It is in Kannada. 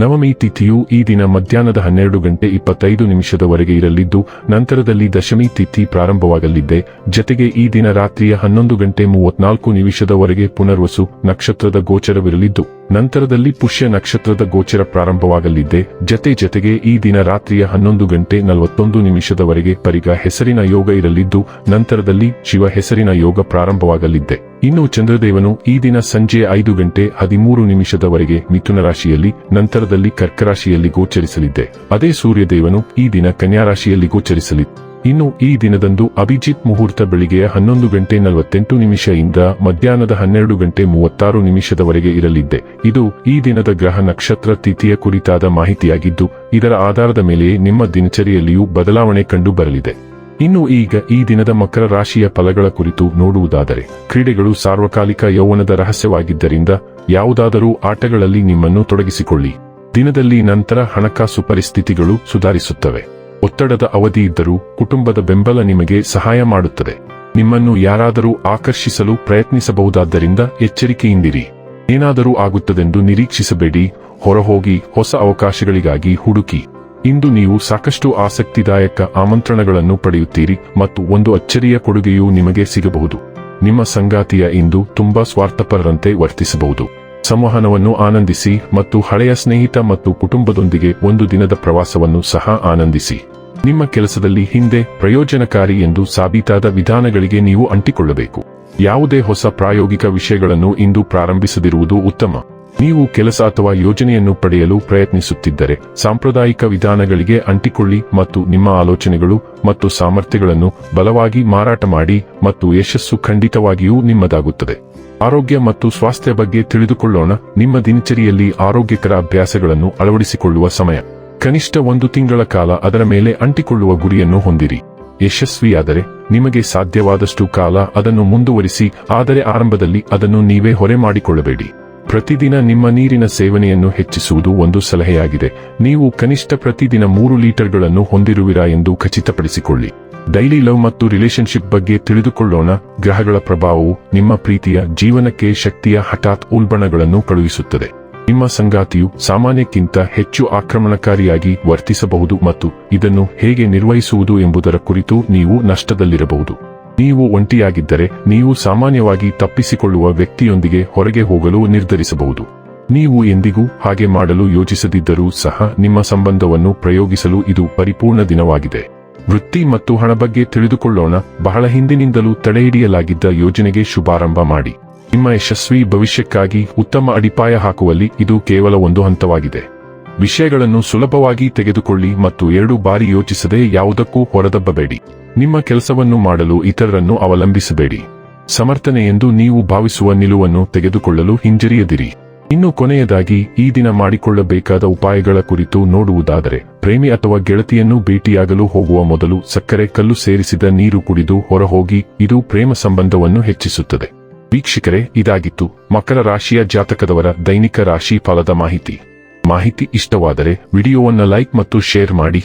ನವಮಿ ತಿಥಿಯು ಈ ದಿನ ಮಧ್ಯಾಹ್ನದ ಹನ್ನೆರಡು ಗಂಟೆ ಇಪ್ಪತ್ತೈದು ನಿಮಿಷದವರೆಗೆ ಇರಲಿದ್ದು, ನಂತರದಲ್ಲಿ ದಶಮಿ ತಿಥಿ ಪ್ರಾರಂಭವಾಗಲಿದ್ದೆ ಜತೆಗೆ ಈ ದಿನ ರಾತ್ರಿಯ ಹನ್ನೊಂದು ಗಂಟೆ ಮೂವತ್ನಾಲ್ಕು ನಿಮಿಷದವರೆಗೆ ಪುನರ್ವಸು ನಕ್ಷತ್ರದ ಗೋಚರವಿರಲಿದ್ದು, ನಂತರದಲ್ಲಿ ಪುಷ್ಯ ನಕ್ಷತ್ರದ ಗೋಚರ ಪ್ರಾರಂಭವಾಗಲಿದ್ದೆ ಜತೆ ಜತೆಗೆ ಈ ದಿನ ರಾತ್ರಿಯ ಹನ್ನೊಂದು ಗಂಟೆ ನಲವತ್ತೊಂದು ನಿಮಿಷದವರೆಗೆ ಪರಿಗ ಹೆಸರಿನ ಯೋಗ ಇರಲಿದ್ದು, ನಂತರದಲ್ಲಿ ಶಿವ ಹೆಸರಿನ ಯೋಗ ಪ್ರಾರಂಭವಾಗಲಿದ್ದೆ ಇನ್ನು ಚಂದ್ರದೇವನು ಈ ದಿನ ಸಂಜೆ ಐದು ಗಂಟೆ ಹದಿಮೂರು ನಿಮಿಷದವರೆಗೆ ಮಿಥುನ ರಾಶಿಯಲ್ಲಿ, ನಂತರದಲ್ಲಿ ಕರ್ಕರಾಶಿಯಲ್ಲಿ ಗೋಚರಿಸಲಿದ್ದೆ. ಅದೇ ಸೂರ್ಯದೇವನು ಈ ದಿನ ಕನ್ಯಾ ರಾಶಿಯಲ್ಲಿ ಗೋಚರಿಸಲಿತ್ತು ಇನ್ನು ಈ ದಿನದಂದು ಅಭಿಜಿತ್ ಮುಹೂರ್ತ ಬೆಳಿಗ್ಗೆ ಹನ್ನೊಂದು ಗಂಟೆ ನಲವತ್ತೆಂಟು ನಿಮಿಷದಿಂದ ಮಧ್ಯಾಹ್ನದ ಹನ್ನೆರಡು ಗಂಟೆ ಮೂವತ್ತಾರು ನಿಮಿಷದವರೆಗೆ ಇರಲಿದ್ದೆ. ಇದು ಈ ದಿನದ ಗ್ರಹ ನಕ್ಷತ್ರ ತಿಥಿಯ ಕುರಿತಾದ ಮಾಹಿತಿಯಾಗಿದ್ದು, ಇದರ ಆಧಾರದ ಮೇಲೆ ನಿಮ್ಮ ದಿನಚರಿಯಲ್ಲಿಯೂ ಬದಲಾವಣೆ ಕಂಡು ಬರಲಿದೆ. ಇನ್ನು ಈಗ ಈ ದಿನದ ಮಕರ ರಾಶಿಯ ಫಲಗಳ ಕುರಿತು ನೋಡುವುದಾದರೆ, ಕ್ರೀಡೆಗಳು ಸಾರ್ವಕಾಲಿಕ ಯೌವನದ ರಹಸ್ಯವಾಗಿದ್ದರಿಂದ ಯಾವುದಾದರೂ ಆಟಗಳಲ್ಲಿ ನಿಮ್ಮನ್ನು ತೊಡಗಿಸಿಕೊಳ್ಳಿ. ದಿನದಲ್ಲಿ ನಂತರ ಹಣಕಾಸು ಪರಿಸ್ಥಿತಿಗಳು ಸುಧಾರಿಸುತ್ತವೆ. ಒತ್ತಡದ ಅವಧಿ ಇದ್ದರೂ ಕುಟುಂಬದ ಬೆಂಬಲ ನಿಮಗೆ ಸಹಾಯ ಮಾಡುತ್ತದೆ. ನಿಮ್ಮನ್ನು ಯಾರಾದರೂ ಆಕರ್ಷಿಸಲು ಪ್ರಯತ್ನಿಸಬಹುದಾದ್ದರಿಂದ ಎಚ್ಚರಿಕೆಯಿಂದಿರಿ. ಏನಾದರೂ ಆಗುತ್ತದೆಂದು ನಿರೀಕ್ಷಿಸಬೇಡಿ, ಹೊರಹೋಗಿ ಹೊಸ ಅವಕಾಶಗಳಿಗಾಗಿ ಹುಡುಕಿ. ಇಂದು ನೀವು ಸಾಕಷ್ಟು ಆಸಕ್ತಿದಾಯಕ ಆಮಂತ್ರಣಗಳನ್ನು ಪಡೆಯುತ್ತೀರಿ ಮತ್ತು ಒಂದು ಅಚ್ಚರಿಯ ಕೊಡುಗೆಯೂ ನಿಮಗೆ ಸಿಗಬಹುದು. ನಿಮ್ಮ ಸಂಗಾತಿಯ ಇಂದು ತುಂಬಾ ಸ್ವಾರ್ಥಪರರಂತೆ ವರ್ತಿಸಬಹುದು. ಸಂವಹನವನ್ನು ಆನಂದಿಸಿ ಮತ್ತು ಹಳೆಯ ಸ್ನೇಹಿತ ಮತ್ತು ಕುಟುಂಬದೊಂದಿಗೆ ಒಂದು ದಿನದ ಪ್ರವಾಸವನ್ನು ಸಹ ಆನಂದಿಸಿ. ನಿಮ್ಮ ಕೆಲಸದಲ್ಲಿ ಹಿಂದೆ ಪ್ರಯೋಜನಕಾರಿ ಎಂದು ಸಾಬೀತಾದ ವಿಧಾನಗಳಿಗೆ ನೀವು ಅಂಟಿಕೊಳ್ಳಬೇಕು. ಯಾವುದೇ ಹೊಸ ಪ್ರಾಯೋಗಿಕ ವಿಷಯಗಳನ್ನು ಇಂದು ಪ್ರಾರಂಭಿಸದಿರುವುದು ಉತ್ತಮ. ನೀವು ಕೆಲಸ ಅಥವಾ ಯೋಜನೆಯನ್ನು ಪಡೆಯಲು ಪ್ರಯತ್ನಿಸುತ್ತಿದ್ದರೆ ಸಾಂಪ್ರದಾಯಿಕ ವಿಧಾನಗಳಿಗೆ ಅಂಟಿಕೊಳ್ಳಿ ಮತ್ತು ನಿಮ್ಮ ಆಲೋಚನೆಗಳು ಮತ್ತು ಸಾಮರ್ಥ್ಯಗಳನ್ನು ಬಲವಾಗಿ ಮಾರಾಟ ಮಾಡಿ ಮತ್ತು ಯಶಸ್ಸು ಖಂಡಿತವಾಗಿಯೂ ನಿಮ್ಮದಾಗುತ್ತದೆ. ಆರೋಗ್ಯ ಮತ್ತು ಸ್ವಾಸ್ಥ್ಯ ಬಗ್ಗೆ ತಿಳಿದುಕೊಳ್ಳೋಣ. ನಿಮ್ಮ ದಿನಚರಿಯಲ್ಲಿ ಆರೋಗ್ಯಕರ ಅಭ್ಯಾಸಗಳನ್ನು ಅಳವಡಿಸಿಕೊಳ್ಳುವ ಸಮಯ. ಕನಿಷ್ಠ ಒಂದು ತಿಂಗಳ ಕಾಲ ಅದರ ಮೇಲೆ ಅಂಟಿಕೊಳ್ಳುವ ಗುರಿಯನ್ನು ಹೊಂದಿರಿ. ಯಶಸ್ವಿಯಾದರೆ ನಿಮಗೆ ಸಾಧ್ಯವಾದಷ್ಟು ಕಾಲ ಅದನ್ನು ಮುಂದುವರಿಸಿ, ಆದರೆ ಆರಂಭದಲ್ಲಿ ಅದನ್ನು ನೀವೇ ಹೊರೆ ಮಾಡಿಕೊಳ್ಳಬೇಡಿ. ಪ್ರತಿದಿನ ನಿಮ್ಮ ನೀರಿನ ಸೇವನೆಯನ್ನು ಹೆಚ್ಚಿಸುವುದು ಒಂದು ಸಲಹೆಯಾಗಿದೆ. ನೀವು ಕನಿಷ್ಠ ಪ್ರತಿದಿನ ಮೂರು ಲೀಟರ್ಗಳನ್ನು ಹೊಂದಿರುವಿರಾ ಎಂದು ಖಚಿತಪಡಿಸಿಕೊಳ್ಳಿ. ಡೈಲಿ ಲವ್ ಮತ್ತು ರಿಲೇಶನ್ಶಿಪ್ ಬಗ್ಗೆ ತಿಳಿದುಕೊಳ್ಳೋಣ. ಗ್ರಹಗಳ ಪ್ರಭಾವವು ನಿಮ್ಮ ಪ್ರೀತಿಯ, ಜೀವನಕ್ಕೆ ಶಕ್ತಿಯ ಹಠಾತ್ ಉಲ್ಬಣಗಳನ್ನು ಕಳುಹಿಸುತ್ತದೆ. ನಿಮ್ಮ ಸಂಗಾತಿಯು ಸಾಮಾನ್ಯಕ್ಕಿಂತ ಹೆಚ್ಚು ಆಕ್ರಮಣಕಾರಿಯಾಗಿ ವರ್ತಿಸಬಹುದು ಮತ್ತು ಇದನ್ನು ಹೇಗೆ ನಿರ್ವಹಿಸುವುದು ಎಂಬುದರ ಕುರಿತು ನೀವು ನಷ್ಟದಲ್ಲಿರಬಹುದು. ನೀವು ಒಂಟಿಯಾಗಿದ್ದರೆ ನೀವು ಸಾಮಾನ್ಯವಾಗಿ ತಪ್ಪಿಸಿಕೊಳ್ಳುವ ವ್ಯಕ್ತಿಯೊಂದಿಗೆ ಹೊರಗೆ ಹೋಗಲು ನಿರ್ಧರಿಸಬಹುದು. ನೀವು ಎಂದಿಗೂ ಹಾಗೆ ಮಾಡಲು ಯೋಜಿಸದಿದ್ದರೂ ಸಹ ನಿಮ್ಮ ಸಂಬಂಧವನ್ನು ಪ್ರಯೋಗಿಸಲು ಇದು ಪರಿಪೂರ್ಣ ದಿನವಾಗಿದೆ. ವೃತ್ತಿ ಮತ್ತು ಹಣ ಬಗ್ಗೆ ತಿಳಿದುಕೊಳ್ಳೋಣ. ಬಹಳ ಹಿಂದಿನಿಂದಲೂ ತಡೆಹಿಡಿಯಲಾಗಿದ್ದ ಯೋಜನೆಗೆ ಶುಭಾರಂಭ ಮಾಡಿ. ನಿಮ್ಮ ಯಶಸ್ವಿ ಭವಿಷ್ಯಕ್ಕಾಗಿ ಉತ್ತಮ ಅಡಿಪಾಯ ಹಾಕುವಲ್ಲಿ ಇದು ಕೇವಲ ಒಂದು ಹಂತವಾಗಿದೆ. ವಿಷಯಗಳನ್ನು ಸುಲಭವಾಗಿ ತೆಗೆದುಕೊಳ್ಳಿ ಮತ್ತು ಎರಡು ಬಾರಿ ಯೋಚಿಸದೆ ಯಾವುದಕ್ಕೂ ಹೊರದಬ್ಬಬೇಡಿ. ನಿಮ್ಮ ಕೆಲಸವನ್ನು ಮಾಡಲು ಇತರರನ್ನು ಅವಲಂಬಿಸಬೇಡಿ. ಸಮರ್ಥನೆ ಎಂದು ನೀವು ಭಾವಿಸುವ ನಿಲುವನ್ನು ತೆಗೆದುಕೊಳ್ಳಲು ಹಿಂಜರಿಯದಿರಿ. ಇನ್ನು ಕೊನೆಯದಾಗಿ, ಈ ದಿನ ಮಾಡಿಕೊಳ್ಳಬೇಕಾದ ಉಪಾಯಗಳ ಕುರಿತು ನೋಡುವುದಾದರೆ, ಪ್ರೇಮಿ ಅಥವಾ ಗೆಳತಿಯನ್ನು ಭೇಟಿಯಾಗಲು ಹೋಗುವ ಮೊದಲು ಸಕ್ಕರೆ ಕಲ್ಲು ಸೇರಿಸಿದ ನೀರು ಕುಡಿದು ಹೊರಹೋಗಿ, ಇದು ಪ್ರೇಮ ಸಂಬಂಧವನ್ನು ಹೆಚ್ಚಿಸುತ್ತದೆ. ವೀಕ್ಷಕರೇ, ಇದಾಗಿತ್ತು ಮಕರ ರಾಶಿಯ ಜಾತಕದವರ ದೈನಿಕ ರಾಶಿ ಫಲದ ಮಾಹಿತಿ. ಮಾಹಿತಿ ಇಷ್ಟವಾದರೆ, ವಿಡಿಯೋವನ್ನು ಲೈಕ್ ಮತ್ತು ಶೇರ್ ಮಾಡಿ.